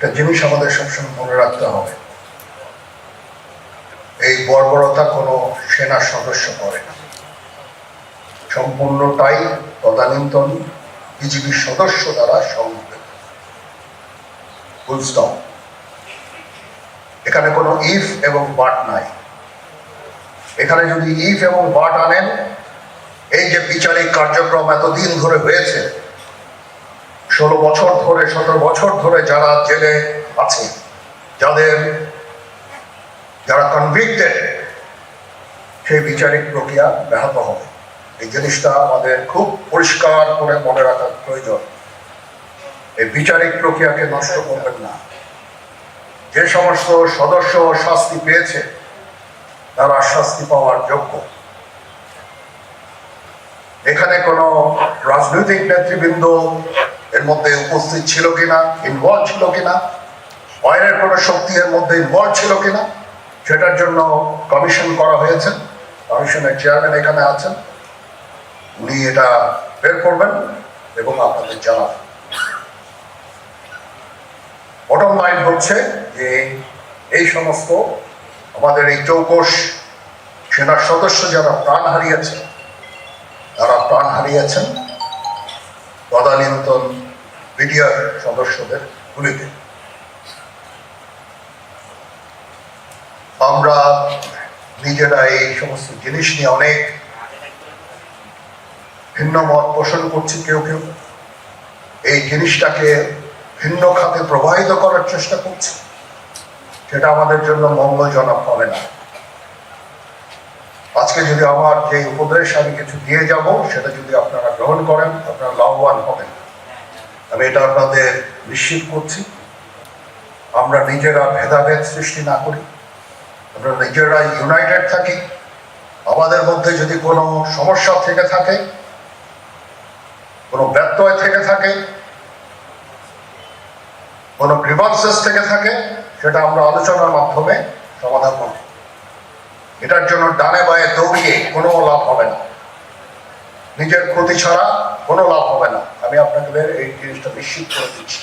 একটা জিনিস আমাদের সবসময় মনে রাখতে হবে। এই বর্বরতা কোনো সেনা সদস্য করে না। সম্পূর্ণটাই তদানীন্তন বিজিবির সদস্য দ্বারা সংঘটিত এখানে কোনো ইফ এবং বাট নাই। এখানে যদি ইফ এবং বাট আনেন, এই যে বিচারিক কার্যক্রম এতদিন ধরে হয়েছে ষোলো বছর ধরে, সতেরো বছর ধরে যারা জেলে আছে, যাদের, যারা কনভিক্টেড সেই বিচারিক প্রক্রিয়া ব্যাহত হবে। এই জিনিসটা আমাদের খুব পরিষ্কার করে মনে রাখার প্রয়োজন। এই বিচারিক প্রক্রিয়াকে নষ্ট করবেন না। যে সমস্ত সদস্য শাস্তি পেয়েছে, তারা শাস্তি পাওয়ার যোগ্য। এখানে কোনো রাজনৈতিক নেতৃবৃন্দ এর মধ্যে উপস্থিত ছিল কিনা ইনভলভ ছিল কিনা বাইরের কোনো শক্তি এর মধ্যে ইনভলভ ছিল কিনা, সেটার জন্য কমিশন করা হয়েছে। কমিশনের চেয়ারম্যান এখানে আছেন। উনি এটা বের করবেন এবং আপনাদের জানাবেন। বটম লাইন হচ্ছে যে এই সমস্ত আমাদের এই চৌকস সেনার সদস্য যারা প্রাণ হারিয়েছেন তারা প্রাণ হারিয়েছেন। তদানীন্তন বিডিআর সদস্যদের গুলিতে আমরা নিজেরা এই সমস্ত জিনিস নিয়ে অনেক ভিন্ন মত পোষণ করছি কেউ কেউ। এই জিনিসটাকে ভিন্ন খাতে প্রবাহিত করার চেষ্টা করছি সেটা আমাদের জন্য মঙ্গলজনক হবে না। আজকে যদি আমার যে উপদেশ আমি কিছু দিয়ে যাব, সেটা যদি আপনারা গ্রহণ করেন, আপনারা লাভবান হবেন। আমি এটা আপনাদের নিশ্চিত করছি। আমরা নিজেরা ভেদাভেদ সৃষ্টি না করি। আমরা নিজেরা ইউনাইটেড থাকি। আমাদের মধ্যে যদি কোনো সমস্যা থেকে থাকে, কোনো ব্যত্যয় থেকে থাকে, কোনো গ্রিভান্সেস থেকে থাকে, সেটা আমরা আলোচনার মাধ্যমে সমাধান করব এটার জন্য ডানে বায়ে দৌড়িয়ে কোনো লাভ হবে না। নিজের ক্ষতি ছাড়া কোনো লাভ হবে না। আমি আপনাদের এই জিনিসটা নিশ্চিত করে দিচ্ছি।